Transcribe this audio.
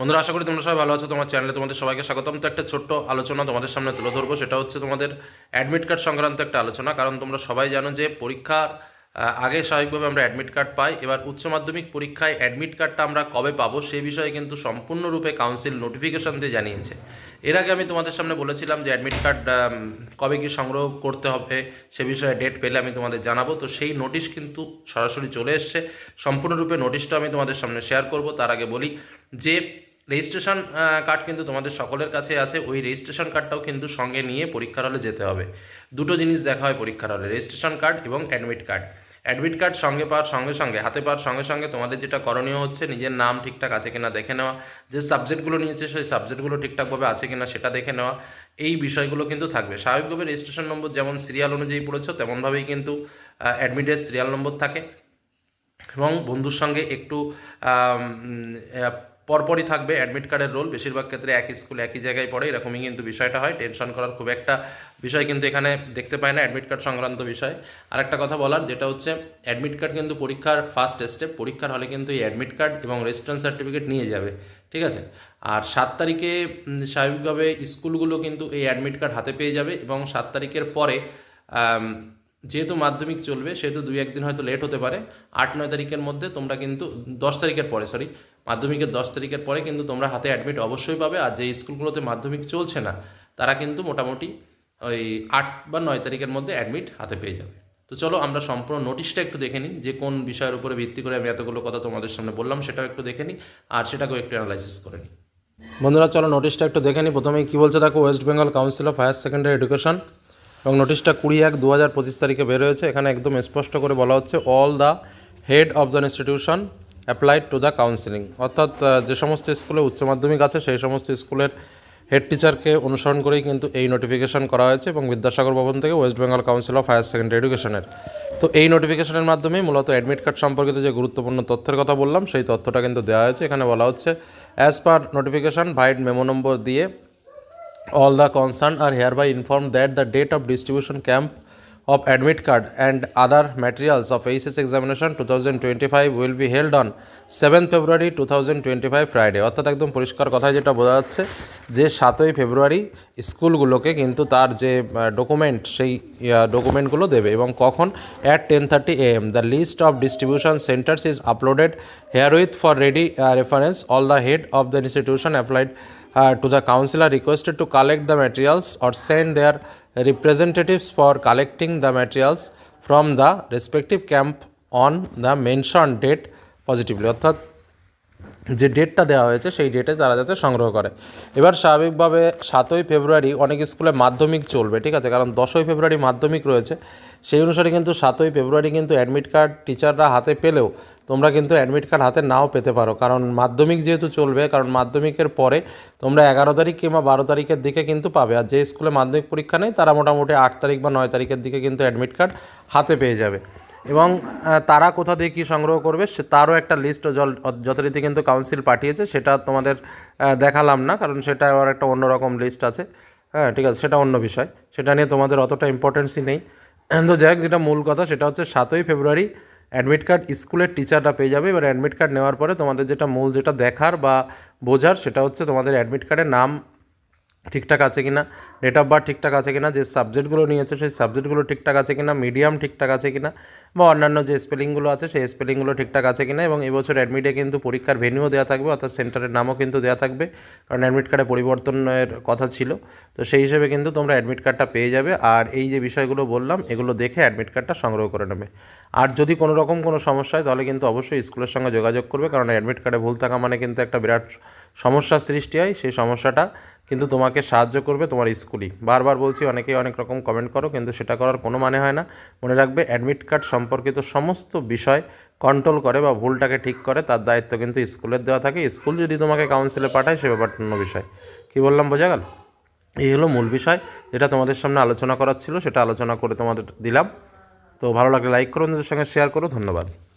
বন্ধুরা, আশা করি তোমরা সবাই ভালো আছো। তোমার চ্যানেলে তোমাদের সবাইকে স্বাগতম। তো একটা ছোট্ট আলোচনা তোমাদের সামনে তুলে ধরবো। সেটা হচ্ছে তোমাদের অ্যাডমিট কার্ড সংক্রান্ত একটা আলোচনা। কারণ তোমরা সবাই জানো যে পরীক্ষার আগে স্বাভাবিকভাবে আমরা অ্যাডমিট কার্ড পাই। এবার উচ্চ মাধ্যমিক পরীক্ষায় অ্যাডমিট কার্ডটা আমরা কবে পাবো সেই বিষয়ে কিন্তু সম্পূর্ণরূপে কাউন্সিল নোটিফিকেশন দিয়ে জানিয়েছে। এর আগে আমি তোমাদের সামনে বলেছিলাম যে অ্যাডমিট কার্ড কবে কি সংগ্রহ করতে হবে সে বিষয়ে ডেট পেলে আমি তোমাদের জানাব। তো সেই নোটিশ কিন্তু সরাসরি চলে এসছে। সম্পূর্ণরূপে নোটিশটা আমি তোমাদের সামনে শেয়ার করব। তার আগে বলি যে রেজিস্ট্রেশন কার্ড কিন্তু তোমাদের সকলের কাছে আছে। ওই রেজিস্ট্রেশন কার্ডটাও কিন্তু সঙ্গে নিয়ে পরীক্ষার হলে যেতে হবে। দুটো জিনিস দেখা হয় পরীক্ষার হলে, রেজিস্ট্রেশন কার্ড এবং অ্যাডমিট কার্ড। অ্যাডমিট কার্ড সঙ্গে পাওয়ার সঙ্গে সঙ্গে, হাতে পাওয়ার সঙ্গে সঙ্গে তোমাদের যেটা করণীয় হচ্ছে, নিজের নাম ঠিকঠাক আছে কিনা দেখে নেওয়া, যে সাবজেক্টগুলো নিয়েছে সেই সাবজেক্টগুলো ঠিকঠাকভাবে আছে কিনা সেটা দেখে নেওয়া, এই বিষয়গুলো কিন্তু থাকবে। স্বাভাবিকভাবে রেজিস্ট্রেশন নম্বর যেমন সিরিয়াল অনুযায়ী পড়েছো, তেমনভাবেই কিন্তু অ্যাডমিটের সিরিয়াল নম্বর থাকে। এবং বন্ধুর সঙ্গে একটু পরপরই থাকবে অ্যাডমিট কার্ডের রোল বেশিরভাগ ক্ষেত্রে একই স্কুল একই জায়গায় পড়ে, এরকমই কিন্তু বিষয়টা হয়। টেনশন করার খুব একটা বিষয় কিন্তু এখানে দেখতে পায় না অ্যাডমিট কার্ড সংক্রান্ত বিষয়। আরেকটা কথা বলার, যেটা হচ্ছে অ্যাডমিট কার্ড কিন্তু পরীক্ষার ফার্স্ট স্টেপ পরীক্ষার হলে কিন্তু এই অ্যাডমিট কার্ড এবং রেজিস্ট্রেশন সার্টিফিকেট নিয়ে যাবে, ঠিক আছে? আর সাত তারিখে স্বাভাবিকভাবে স্কুলগুলো কিন্তু এই অ্যাডমিট কার্ড হাতে পেয়ে যাবে এবং সাত তারিখের পরে যেহেতু মাধ্যমিক চলবে, সেহেতু দুই একদিন হয়তো লেট হতে পারে। আট নয় তারিখের মধ্যে তোমরা কিন্তু, দশ তারিখের পরে সরি মাধ্যমিকের দশ তারিখের পরে কিন্তু তোমরা হাতে অ্যাডমিট অবশ্যই পাবে। আর যে স্কুলগুলোতে মাধ্যমিক চলছে না, তারা কিন্তু মোটামুটি ওই আট বা নয় তারিখের মধ্যে অ্যাডমিট হাতে পেয়ে যাবে। তো চলো আমরা সম্পূর্ণ নোটিশটা একটু দেখে নিই, যে কোন বিষয়ের উপরে ভিত্তি করে আমি এতগুলো কথা তোমাদের সামনে বললাম, সেটাও একটু দেখে নিই, আর সেটাকেও একটু অ্যানালাইসিস করে নিই। বন্ধুরা, চলো নোটিশটা একটু দেখে নিই। প্রথমেই কী বলছে দেখো West Bengal council of higher secondary education এবং নোটিশটা কুড়ি এক দু হাজার পঁচিশ তারিখে বের হয়েছে। এখানে একদম স্পষ্ট করে বলা হচ্ছে all the head of the institution applied to the counselling অর্থাৎ যে সমস্ত স্কুলে উচ্চ মাধ্যমিক আছে, সেই সমস্ত স্কুলের হেড টিচারকে অনুসরণ করেই কিন্তু এই নোটিফিকেশন করা হয়েছে এবং বিদ্যাসাগর ভবন থেকে West Bengal council of higher secondary এডুকেশনের তো এই নোটিফিকেশনের মাধ্যমে মূলত অ্যাডমিট কার্ড সম্পর্কিত যে গুরুত্বপূর্ণ তথ্যের কথা বললাম, সেই তথ্যটা কিন্তু দেওয়া হয়েছে। এখানে বলা হচ্ছে as per notification vide memo number দিয়ে all the concern are hereby inform that the date of distribution camp of admit card and other materials of ACS examination 2025 will be held on 7th February 2025 Friday অর্থাৎ একদম পরিষ্কার কথায় যেটা বোঝা যাচ্ছে যে সাতই ফেব্রুয়ারি স্কুলগুলোকে কিন্তু তার যে ডকুমেন্ট সেই ডকুমেন্টগুলো দেবে এবং কখন? At ten thirty AM the list of distribution centres is uploaded here with for ready reference all the head of the institution applied uh, to the council are requested to collect the materials or send their representatives for collecting the materials from the respective camp on the mentioned date positively অর্থাৎ যে ডেটটা দেওয়া হয়েছে, সেই ডেটে তারা যাতে সংগ্রহ করে। এবার স্বাভাবিকভাবে সাতই ফেব্রুয়ারি অনেক স্কুলে মাধ্যমিক চলবে, ঠিক আছে? কারণ দশই ফেব্রুয়ারি মাধ্যমিক রয়েছে। সেই অনুসারে কিন্তু সাতই ফেব্রুয়ারি কিন্তু অ্যাডমিট কার্ড টিচাররা হাতে পেলেও তোমরা কিন্তু অ্যাডমিট কার্ড হাতে নাও পেতে পারো। কারণ মাধ্যমিক যেহেতু চলবে, কারণ মাধ্যমিকের পরে তোমরা এগারো তারিখ কিংবা বারো তারিখের দিকে কিন্তু পাবে। আর যে স্কুলে মাধ্যমিক পরীক্ষা নেই, তারা মোটামুটি আট তারিখ বা নয় তারিখের দিকে কিন্তু অ্যাডমিট কার্ড হাতে পেয়ে যাবে। এবং তারা কোথা থেকে কী সংগ্রহ করবে সে তারও একটা লিস্ট জল যথারীতি কিন্তু কাউন্সিল পাঠিয়েছে, সেটা তোমাদের দেখালাম না, কারণ সেটা আবার একটা অন্যরকম লিস্ট আছে। হ্যাঁ ঠিক আছে, সেটা অন্য বিষয়। সেটা নিয়ে তোমাদের অতটা ইম্পর্টেন্সই নেই। তো যাই হোক, যেটা মূল কথা, সেটা হচ্ছে সাতই ফেব্রুয়ারি অ্যাডমিট কার্ড স্কুলের টিচাররা পেয়ে যাবে। এবার অ্যাডমিট কার্ড নেওয়ার পরে তোমাদের যেটা মূল যেটা দেখার বা বোঝার, সেটা হচ্ছে তোমাদের অ্যাডমিট কার্ডের নাম ঠিকঠাক আছে কিনা ডেট অফ বার্থ ঠিকঠাক আছে কিনা, যে সাবজেক্টগুলো নিয়েছো সেই সাবজেক্টগুলো ঠিকঠাক আছে কিনা মিডিয়াম ঠিকঠাক আছে কিনা, বা অন্যান্য যে স্পেলিংগুলো আছে সেই স্পেলিংগুলো ঠিকঠাক আছে কিনা, এবং এবছর অ্যাডমিটে কিন্তু পরীক্ষার ভেন্যুও দেওয়া থাকবে, অর্থাৎ সেন্টারের নামও কিন্তু দেওয়া থাকবে, কারণ অ্যাডমিট কার্ডে পরিবর্তনের কথা ছিল। তো সেই হিসেবে কিন্তু তোমরা অ্যাডমিট কার্ডটা পেয়ে যাবে, আর এই যে বিষয়গুলো বললাম, এগুলো দেখে অ্যাডমিট কার্ডটা সংগ্রহ করে নেবে। আর যদি কোনো রকম কোনো সমস্যা হয়, তাহলে কিন্তু অবশ্যই স্কুলের সঙ্গে যোগাযোগ করবে, কারণ অ্যাডমিট কার্ডে ভুল থাকা মানে কিন্তু একটা বিরাট সমস্যার সৃষ্টি হয়, সেই সমস্যাটা কিন্তু তোমাকে সাহায্য করবে তোমার স্কুলই। বারবার বলছি, অনেকেই অনেক রকম কমেন্ট করো, কিন্তু সেটা করার কোনো মানে হয় না। মনে রাখবে অ্যাডমিট কার্ড সম্পর্কিত সমস্ত বিষয় কন্ট্রোল করে বা ভুলটাকে ঠিক করে, তার দায়িত্ব কিন্তু স্কুলের দেওয়া থাকে। স্কুল যদি তোমাকে কাউন্সিলে পাঠায়, সে ব্যাপারটা অন্য বিষয়। কী বললাম, বোঝা গেল? এই হলো মূল বিষয়, যেটা তোমাদের সামনে আলোচনা করার ছিল, সেটা আলোচনা করে তোমাদের দিলাম। তো ভালো লাগলে লাইক করো সঙ্গে শেয়ার করো, ধন্যবাদ।